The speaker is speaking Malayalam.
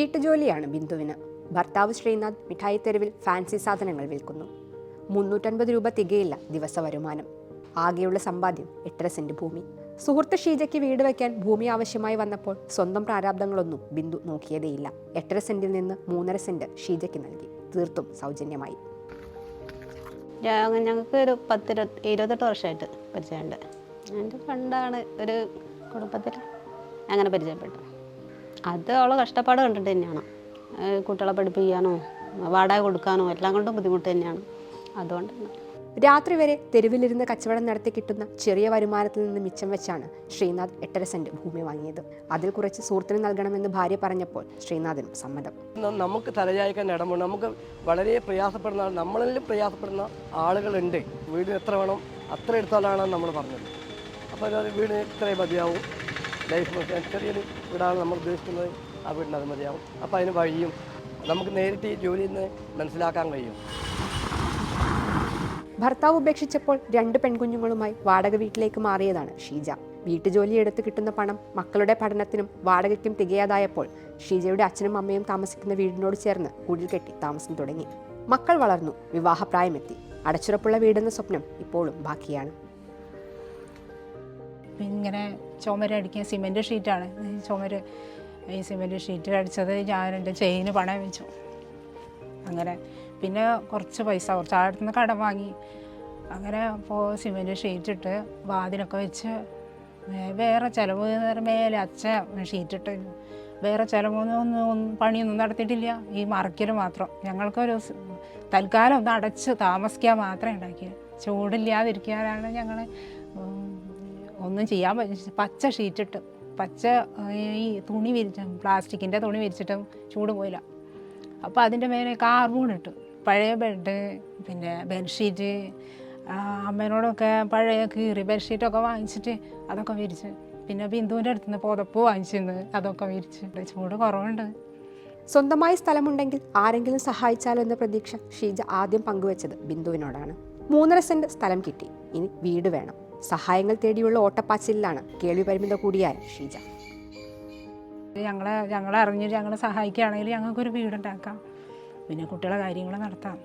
വീട്ടുജോലിയാണ് ബിന്ദുവിന്. ഭർത്താവ് ശ്രീനാഥ് മിഠായി തെരുവിൽ ഫാൻസി സാധനങ്ങൾ വിൽക്കുന്നു. മുന്നൂറ്റൻപത് രൂപ തികയില്ല ദിവസ വരുമാനം. ആകെയുള്ള സമ്പാദ്യം എട്ടര സെന്റ് ഭൂമി. സുഹൃത്ത് ഷീജയ്ക്ക് വീട് വയ്ക്കാൻ ഭൂമി ആവശ്യമായി വന്നപ്പോൾ സ്വന്തം പ്രാരാബ്ദങ്ങളൊന്നും ബിന്ദു നോക്കിയതേയില്ല. എട്ടര സെന്റിൽ നിന്ന് മൂന്നര സെന്റ് ഷീജയ്ക്ക് നൽകി. തീർത്തും സൗജന്യമായി. ഞങ്ങ- ഞങ്ങൾക്ക് ഒരു പത്ത് ഇരുപത്തി ഇരുപത്തെട്ട് വർഷമായിട്ട് പരിചയമുണ്ട്. എന്റെ ഫ്രണ്ടാണ് ഒരു കുടുംബത്തിൽ അങ്ങനെ പരിചയപ്പെട്ടു. അത് അവളെ കഷ്ടപ്പാട് കണ്ടിട്ട് തന്നെയാണ്. കുട്ടികളെ പഠിപ്പിക്കാനോ വാടക കൊടുക്കാനോ എല്ലാം കൊണ്ടും ബുദ്ധിമുട്ട് തന്നെയാണ്. അതുകൊണ്ടാണ് രാത്രി വരെ തെരുവിലിരുന്ന് കച്ചവടം നടത്തി കിട്ടുന്ന ചെറിയ വരുമാനത്തിൽ നിന്ന് മിച്ചം വെച്ചാണ് ശ്രീനാഥ് എട്ടര സെന്റ് ഭൂമി വാങ്ങിയത്. അതിൽ കുറച്ച് സുഹൃത്തിന് നൽകണമെന്ന് ഭാര്യ പറഞ്ഞപ്പോൾ ശ്രീനാഥിനും സമ്മതം. ന- നമുക്ക് തലചായ്ക്കാൻ ഇടമോ നമുക്ക് വളരെ പ്രയാസപ്പെടുന്ന നമ്മളിലും നമ്മളിൽ പ്രയാസപ്പെടുന്ന ആളുകളുണ്ട്. വീട് എത്ര വേണം അത്ര എടുത്താലാണ് നമ്മൾ പറഞ്ഞത്. അപ്പോൾ വീട് ഇത്രയും മതിയാവും. ലൈഫ് ചെറിയൊരു വീടാണ് നമ്മൾ ഉദ്ദേശിക്കുന്നത് ആ വീടിന് അത് മതിയാവും. അപ്പോൾ അതിന് വഴിയും നമുക്ക് നേരിട്ട് ഈ ജോലിയിൽ നിന്ന് മനസ്സിലാക്കാൻ കഴിയും. ഭർത്താവ് ഉപേക്ഷിച്ചപ്പോൾ രണ്ട് പെൺകുഞ്ഞുങ്ങളുമായി വാടക വീട്ടിലേക്ക് മാറിയതാണ് ഷീജ. വീട്ടുജോലി എടുത്ത് കിട്ടുന്ന പണം മക്കളുടെ പഠനത്തിനും വാടകയ്ക്കും തികയാതായപ്പോൾ ഷീജയുടെ അച്ഛനും അമ്മയും താമസിക്കുന്ന വീടിനോട് ചേർന്ന് കുടിൽ കെട്ടി താമസം തുടങ്ങി. മക്കൾ വളർന്നു വിവാഹപ്രായമെത്തി. അടച്ചുറപ്പുള്ള വീടെന്ന സ്വപ്നം ഇപ്പോഴും ബാക്കിയാണ്. ഇങ്ങനെ ചുമരടിക്കാൻ സിമെന്റ് ഷീറ്റാണ്. ചുമര് ഈ സിമെന്റ് ഷീറ്റ് അടിച്ചത് ഞാൻ എന്റെ ചെയിന് പണയം വെച്ചു. അങ്ങനെ പിന്നെ കുറച്ച് പൈസ കുറച്ച് ആഴത്തു നിന്ന് കടം വാങ്ങി. അങ്ങനെ ഇപ്പോൾ സിമെന്റ് ഷീറ്റ് ഇട്ട് വാതിലൊക്കെ വെച്ച് വേറെ ചിലവ് മേലെ അച്ഛൻ ഷീറ്റ് ഇട്ട് വേറെ ചിലവൊന്നും പണിയൊന്നും നടത്തിയിട്ടില്ല. ഈ മറയ്ക്കൽ മാത്രം. ഞങ്ങൾക്കൊരു തൽക്കാലം ഒന്ന് അടച്ച് താമസിക്കാൻ മാത്രമേ ഉണ്ടാക്കിയത് ചൂടില്ലാതിരിക്കാനാണ് ഞങ്ങൾ ഒന്നും ചെയ്യാൻ പച്ച ഷീറ്റിട്ട് പച്ച ഈ തുണി വിരിച്ച പ്ലാസ്റ്റിക്കിന്റെ തുണി വിരിച്ചിട്ടും ചൂട് പോയില്ല. അപ്പോൾ അതിന്റെ മേലെ കാർബൂൺ ഇട്ടു. പഴയ ബെഡ് പിന്നെ ബെഡ്ഷീറ്റ് അമ്മേനോടൊക്കെ പഴയ കീറി ബെഡ്ഷീറ്റൊക്കെ വാങ്ങിച്ചിട്ട് അതൊക്കെ വിരിച്ച്. പിന്നെ ബിന്ദുവിന്റെ അടുത്ത് നിന്ന് പുതപ്പ് വാങ്ങിച്ചിരുന്നു. അതൊക്കെ വിരിച്ചിട്ട് ചൂട് കുറവുണ്ട്. സ്വന്തമായി സ്ഥലമുണ്ടെങ്കിൽ ആരെങ്കിലും സഹായിച്ചാലോ എന്ന പ്രതീക്ഷ ഷീജ ആദ്യം പങ്കുവച്ചത് ബിന്ദുവിനോടാണ്. മൂന്നര സെന്റ് സ്ഥലം കിട്ടി. ഇനി വീട് വേണം. സഹായങ്ങൾ തേടിയുള്ള ഓട്ടപ്പാച്ചിലാണ് കേൾവി പരിമിത കൂടിയായ ഷീജ. ഞങ്ങളെ ഞങ്ങളെ അറിഞ്ഞ് ഞങ്ങളെ സഹായിക്കുകയാണെങ്കിൽ ഞങ്ങൾക്കൊരു വീടുണ്ടാക്കാം. പിന്നെ കുട്ടികളെ കാര്യങ്ങൾ നടത്താം.